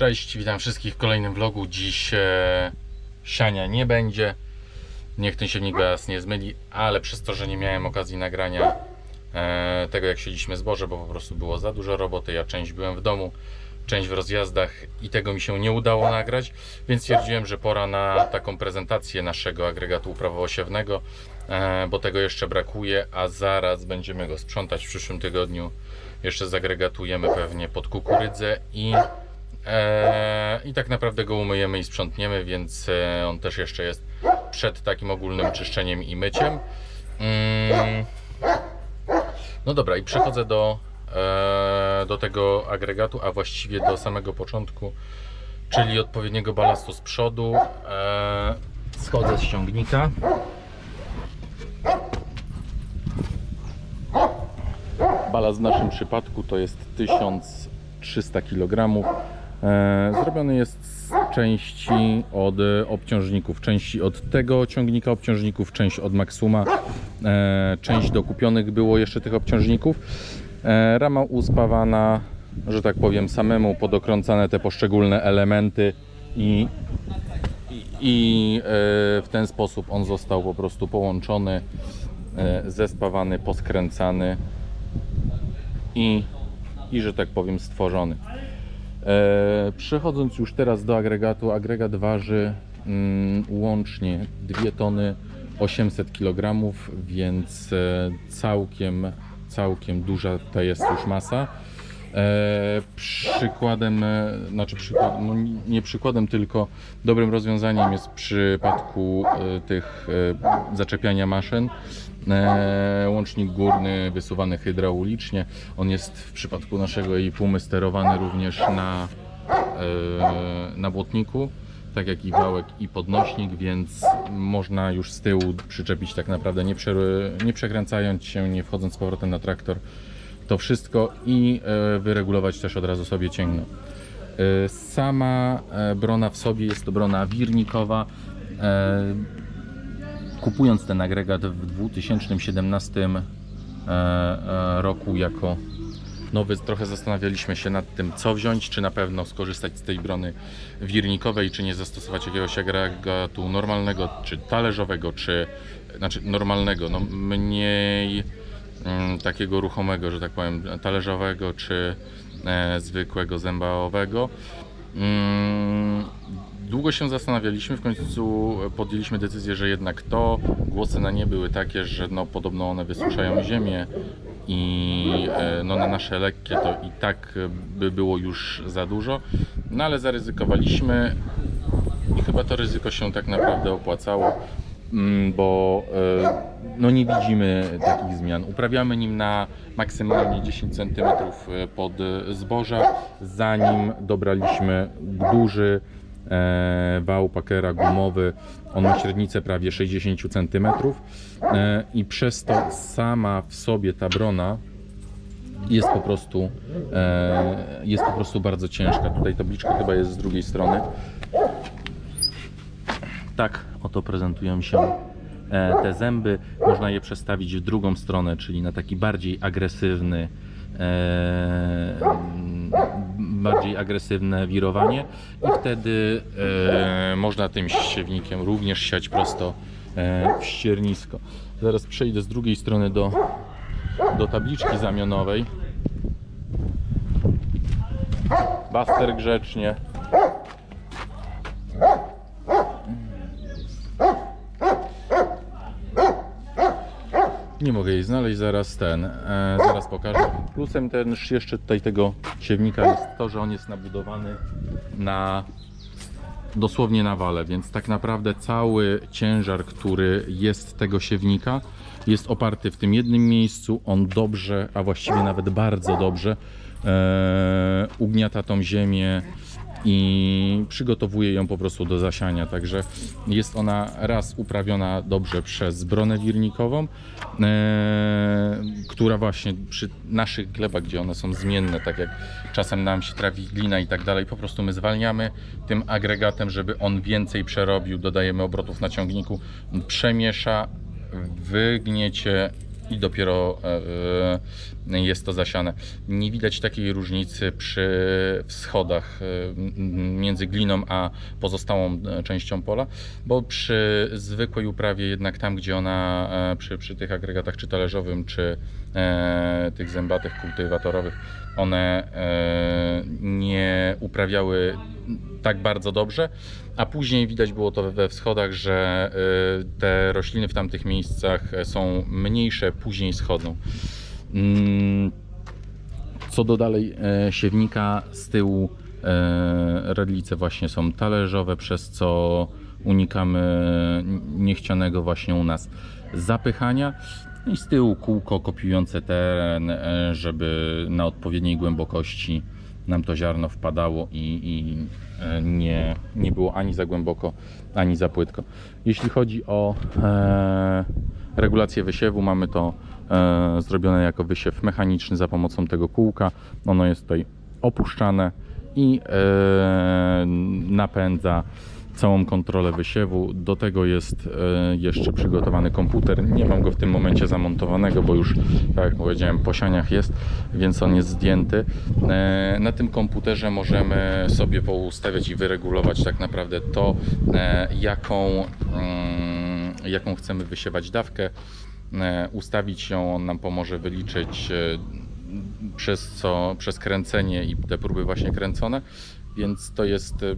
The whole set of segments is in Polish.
Cześć, witam wszystkich w kolejnym vlogu. Dziś e, siania nie będzie. Niech ten siewnik Was nie zmyli, ale przez to, że nie miałem okazji nagrania e, tego jak siedliśmy zboże, bo po prostu było za dużo roboty. Ja część byłem w domu, część w rozjazdach i tego mi się nie udało nagrać, więc stwierdziłem, że pora na taką prezentację naszego agregatu uprawowo-siewnego, e, bo tego jeszcze brakuje, a zaraz będziemy go sprzątać w przyszłym tygodniu. Jeszcze zagregatujemy pewnie pod kukurydzę i Eee, I tak naprawdę go umyjemy i sprzątniemy, więc e, on też jeszcze jest przed takim ogólnym czyszczeniem i myciem. Mm. No dobra, i przechodzę do, e, do tego agregatu, a właściwie do samego początku, czyli odpowiedniego balastu z przodu. E, schodzę z ciągnika. Balast w naszym przypadku to jest 1300 kg. E, Zrobiony jest z części od obciążników, części od tego ciągnika obciążników, część od Maxuma, e, część dokupionych było jeszcze tych obciążników. E, Rama uspawana, że tak powiem, samemu podokrącane te poszczególne elementy i, i, i w ten sposób on został po prostu połączony, zespawany, poskręcany i, i że tak powiem stworzony. E, przechodząc już teraz do agregatu, agregat waży mm, łącznie 2 tony 800 kg, więc e, całkiem, całkiem duża to jest już masa. E, przykładem, e, znaczy no nie przykładem, tylko dobrym rozwiązaniem jest w przypadku e, tych e, zaczepiania maszyn e, łącznik górny wysuwany hydraulicznie. On jest w przypadku naszego i pumy sterowany również na, e, na błotniku, tak jak i wałek i podnośnik, więc można już z tyłu przyczepić tak naprawdę nie, prze, nie przekręcając się, nie wchodząc z powrotem na traktor to wszystko i e, wyregulować też od razu sobie cięgno. E, Sama e, brona w sobie jest to brona wirnikowa. Kupując ten agregat w 2017 e, e, roku jako nowy, trochę zastanawialiśmy się nad tym, co wziąć, czy na pewno skorzystać z tej brony wirnikowej, czy nie zastosować jakiegoś agregatu normalnego, czy talerzowego, czy znaczy normalnego, no mniej takiego ruchomego, że tak powiem, talerzowego, czy e, zwykłego zębałowego. Mm, Długo się zastanawialiśmy, w końcu podjęliśmy decyzję, że jednak to głosy na nie były takie, że no, podobno one wysuszają ziemię i e, no, na nasze lekkie to i tak by było już za dużo, no ale zaryzykowaliśmy i chyba to ryzyko się tak naprawdę opłacało, mm, bo e, no nie widzimy takich zmian. Uprawiamy nim na maksymalnie 10 cm pod zboża, zanim dobraliśmy duży e, wał pakera gumowy. On ma średnicę prawie 60 cm e, i przez to sama w sobie ta brona jest po prostu e, jest po prostu bardzo ciężka. Tutaj tabliczka chyba jest z drugiej strony. Tak oto prezentują się e, te zęby. Można je przestawić w drugą stronę, czyli na taki bardziej agresywny e, bardziej agresywne wirowanie i wtedy e, można tym siewnikiem również siać prosto e, w ściernisko. Zaraz przejdę z drugiej strony do, do tabliczki zamionowej. Baster grzecznie. Nie mogę jej znaleźć, zaraz ten, e, zaraz pokażę. Plusem też jeszcze tutaj tego siewnika jest to, że on jest nabudowany na dosłownie na wale, więc tak naprawdę cały ciężar, który jest tego siewnika jest oparty w tym jednym miejscu. On dobrze, a właściwie nawet bardzo dobrze e, ugniata tą ziemię i przygotowuje ją po prostu do zasiania. Także jest ona raz uprawiona dobrze przez bronę wirnikową, e, która właśnie przy naszych glebach, gdzie one są zmienne, tak jak czasem nam się trawi glina i tak dalej, po prostu my zwalniamy tym agregatem, żeby on więcej przerobił, dodajemy obrotów na ciągniku, przemiesza, wygniecie i dopiero e, e, jest to zasiane. Nie widać takiej różnicy przy wschodach e, między gliną a pozostałą częścią pola, bo przy zwykłej uprawie jednak tam, gdzie ona przy, przy tych agregatach czy talerzowym, czy tych zębatych kultywatorowych, one nie uprawiały tak bardzo dobrze, a później widać było to we wschodach, że te rośliny w tamtych miejscach są mniejsze, później schodzą. Mm, Co do dalej e, siewnika, z tyłu e, redlice właśnie są talerzowe, przez co unikamy niechcianego właśnie u nas zapychania. I z tyłu kółko kopiujące teren, e, żeby na odpowiedniej głębokości nam to ziarno wpadało i, i nie, nie było ani za głęboko, ani za płytko. Jeśli chodzi o e, regulację wysiewu, mamy to e, zrobione jako wysiew mechaniczny za pomocą tego kółka. Ono jest tutaj opuszczane i e, napędza całą kontrolę wysiewu. Do tego jest e, jeszcze przygotowany komputer. Nie mam go w tym momencie zamontowanego, bo już, tak jak powiedziałem, po sianiach jest, więc on jest zdjęty. Na tym komputerze możemy sobie poustawiać i wyregulować tak naprawdę to, jaką, mm, jaką chcemy wysiewać dawkę. E, Ustawić ją, on nam pomoże wyliczyć e, przez co, przez kręcenie i te próby właśnie kręcone, więc to jest e,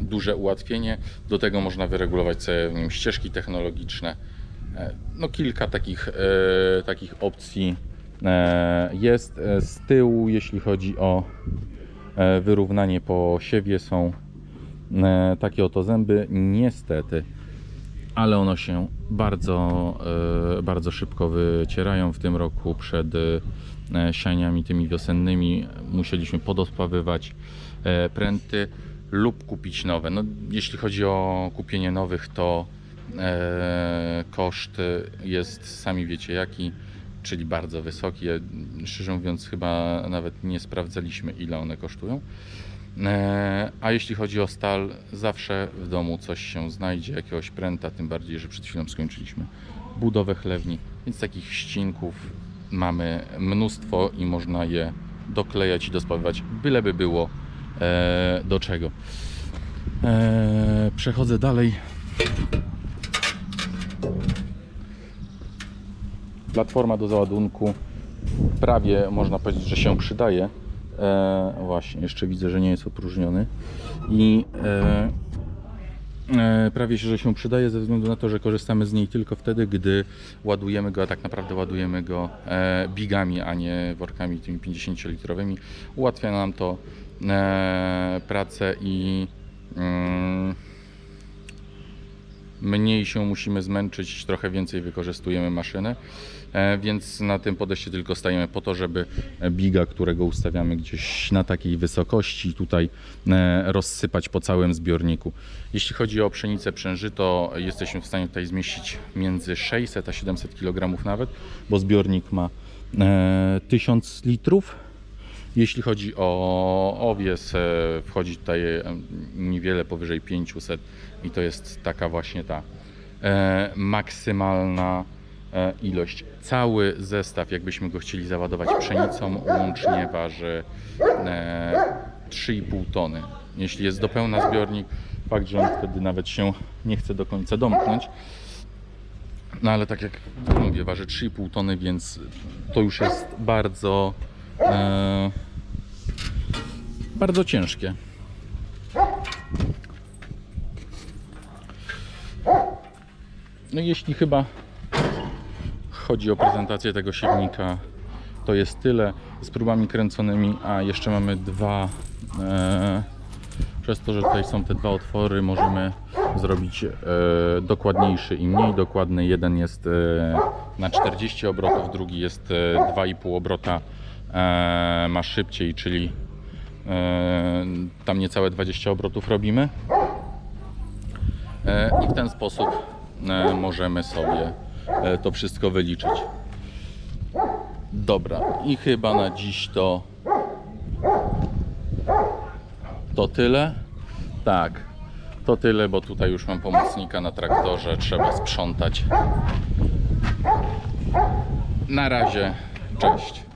duże ułatwienie. Do tego można wyregulować sobie ścieżki technologiczne. No kilka takich, takich opcji jest. Z tyłu, jeśli chodzi o wyrównanie po siewie są takie oto zęby. Niestety, ale one się bardzo, e, bardzo szybko wycierają. W tym roku przed e, sianiami tymi wiosennymi musieliśmy podospawywać e, pręty lub kupić nowe. No, jeśli chodzi o kupienie nowych, to koszt jest, sami wiecie jaki, czyli bardzo wysoki. Szczerze mówiąc, chyba nawet nie sprawdzaliśmy, ile one kosztują. E, A jeśli chodzi o stal, zawsze w domu coś się znajdzie, jakiegoś pręta, tym bardziej, że przed chwilą skończyliśmy budowę chlewni, więc takich ścinków mamy mnóstwo i można je doklejać i dospawywać, byleby było e, do czego. E, przechodzę dalej. Platforma do załadunku prawie można powiedzieć, że się przydaje. E, właśnie, jeszcze widzę, że nie jest opróżniony. I e, e, prawie się, że się przydaje ze względu na to, że korzystamy z niej tylko wtedy, gdy ładujemy go, a tak naprawdę ładujemy go e, bigami, a nie workami tymi 50-litrowymi. Ułatwia nam to e, pracę i mm, mniej się musimy zmęczyć, trochę więcej wykorzystujemy maszynę, e, więc na tym podejście tylko stajemy po to, żeby biga, którego ustawiamy gdzieś na takiej wysokości, tutaj e, rozsypać po całym zbiorniku. Jeśli chodzi o pszenicę przężyto, jesteśmy w stanie tutaj zmieścić między 600 a 700 kg nawet, bo zbiornik ma e, 1000 litrów. Jeśli chodzi o owies, e, wchodzi tutaj e, niewiele powyżej 500 i to jest taka właśnie ta e, maksymalna ilość. Cały zestaw, jakbyśmy go chcieli załadować pszenicą, łącznie waży e, 3,5 tony. Jeśli jest do pełna zbiornik, fakt, że on wtedy nawet się nie chce do końca domknąć. No ale tak jak mówię, waży 3,5 tony, więc to już jest bardzo e, bardzo ciężkie. No jeśli chyba chodzi o prezentację tego siewnika, to jest tyle z próbami kręconymi, a jeszcze mamy dwa e, przez to, że tutaj są te dwa otwory, możemy zrobić e, dokładniejszy i mniej dokładny. Jeden jest e, na 40 obrotów, drugi jest e, 2,5 obrota ma szybciej, czyli e, tam niecałe 20 obrotów robimy. E, I w ten sposób e, możemy sobie e, to wszystko wyliczyć. Dobra, i chyba na dziś to to tyle. Tak, to tyle, bo tutaj już mam pomocnika na traktorze, trzeba sprzątać. Na razie, cześć.